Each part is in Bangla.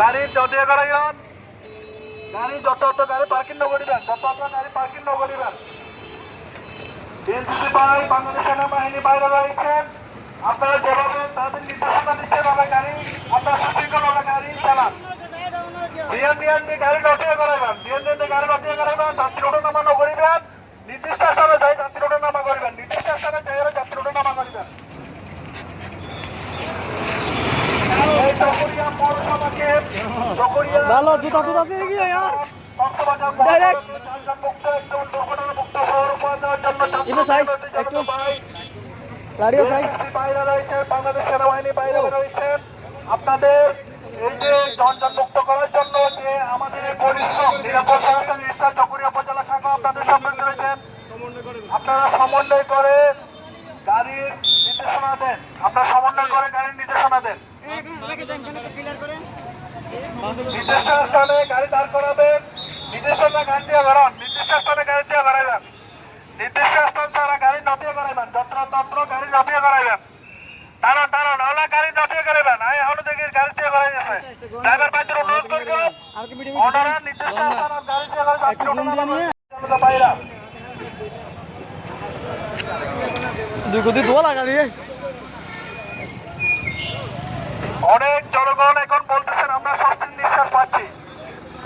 গাড়ি জটিয়া করাইন গাড়ি অত গাড়ি পার্কিং নগরিবেন যত অত গাড়ি পার্কিং নগরিবেন বিএনসিসি ভাই বাংলাদেশ সেনাবাহিনী বাইরে রয়েছেন। আপনারা যেভাবে তাদের নির্দেশনা দিচ্ছেন ওভাবে গাড়ি আপনারা সুশৃঙ্খলভাবে গাড়ি চালান। বিএনবিএনবি গাড়ি নটিয়া করাইবেন বিএনবিএনবি গাড়ি নটিয়া করাইবেন যাত্রী ওঠা নামা নগরিবেন নির্দিষ্ট স্থানে যাই যাত্রী ওঠা নামা করিবেন নির্দিষ্ট স্থানে যাই যাত্রী ওঠা নামা করিবেন এই চকরিয়া পৌরসভাকে চকরিয়া ভালো জুতা টুতা ছিঁড়ে গিয়ে ইবে একটু। সাই বাইরে বাংলাদেশ সেনাবাহিনী বাইরে রয়েছেন আপনাদের এই যে জঞ্জাল মুক্ত করার জন্য যে আমাদের এই পরিশ্রম নিরাপদ সংস্থা চকুরিয়া উপজেলা শাখা আপনাদের সামনে রয়েছেন আপনারা সমন্বয় করে গাড়ির নির্দেশনা দেন। আপনারা সমন্বয় করে গাড়ির নির্দেশনা দেন। নির্দিষ্ট স্থানে গাড়ি দাঁড় করাবেন। নির্দিষ্ট গাড়ি দিয়ে করান নির্দিষ্ট স্থানে গাড়ি দিয়ে করাইবেন নির্দিষ্ট স্থান ছাড়া গাড়ি নটিয়ে করাইবেন যত্র তত্র গাড়ি নটিয়ে করাইবেন টানো টানো নাহলে গাড়ি নটিয়ে করাইবেন আই এখনও দেখি গাড়ি দিয়ে করাই গেছে ড্রাইভার ভাইদের অনুরোধ করব। আর কি মিটিং ওনারা নির্দিষ্ট স্থানে গাড়ি দিয়ে করে যাত্রী একটু জুম দিয়ে নিয়ে। উঠানো বাইরা দুই কোটি দোয়া লাগা দিয়ে। অনেক জনগণ এখন বলতেছেন আমরা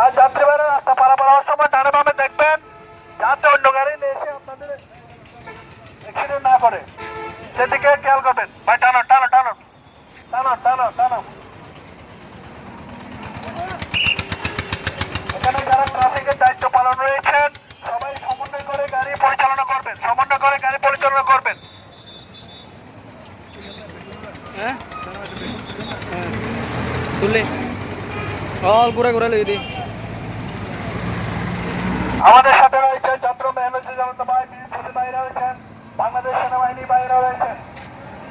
আর যাত্রীবারা রাস্তা পারাপার হওয়ার সময় ডানে বামে দেখবেন, যাতে অন্য গাড়ি এসে আপনাদের অ্যাক্সিডেন্ট না করে। সেদিকে খেয়াল করবেন। ভাই, টানো টানো টানো। টানো টানো টানো। এখানে যারা ট্রাফিকের দায়িত্ব পালন রয়েছেন, সবাই সমন্বয় করে গাড়ি পরিচালনা করবেন। সমন্বয় করে গাড়ি পরিচালনা করবেন। হ্যাঁ? তুললে অল ঘুরে ঘুরে লই দি। আমাদের সাথে রয়েছেন চট্টগ্রাম এনার্জি জনতা ভাই বাইরে রয়েছেন বাংলাদেশ সেনাবাহিনী বাইরে রয়েছেন।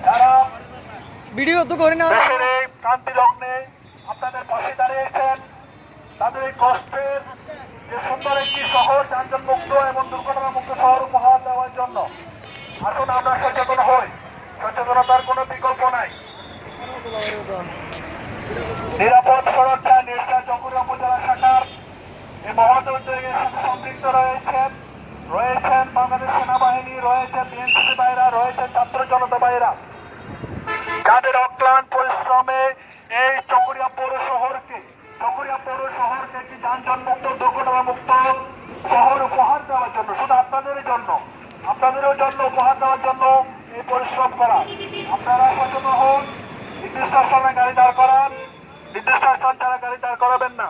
যারা ভিডিও তো করি না। ক্রান্তি লগ্নে আপনাদের পাশে দাঁড়িয়েছেন তাদের এই কষ্টের যে সুন্দর একটি শহর যানজট মুক্ত এবং দুর্ঘটনা মুক্ত শহর উপহার দেওয়ার জন্য আসুন আমরা সচেতন হই। সচেতনতার কোনো বিকল্প নাই। নিরাপদ উপজেলা শাখার এই মহৎ উদ্যোগের রয়েছেন রয়েছেন বাংলাদেশ সেনাবাহিনী, রয়েছে বিএনসি বাইরা, রয়েছে ছাত্র জনতা বাইরা। যাদের অক্লান্ত পরিশ্রমে এই চকুরিয়া শহরকে চকুরিয়া শহরকে একটি মুক্ত দুর্ঘটনা মুক্ত শহর উপহার দেওয়ার জন্য, শুধু আপনাদের জন্য, আপনাদেরও জন্য উপহার দেওয়ার জন্য এই পরিশ্রম করা। আপনারা সচেতন হন, নির্দিষ্ট স্থানে গাড়ি দাঁড় করান, নির্দিষ্ট স্থান ছাড়া গাড়ি দাঁড় করাবেন না।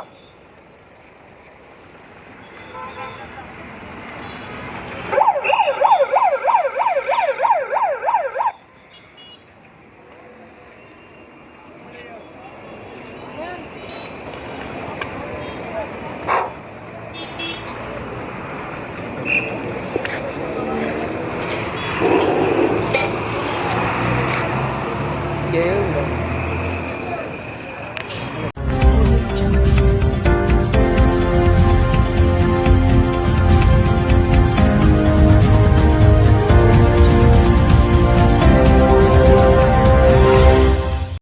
Yeah.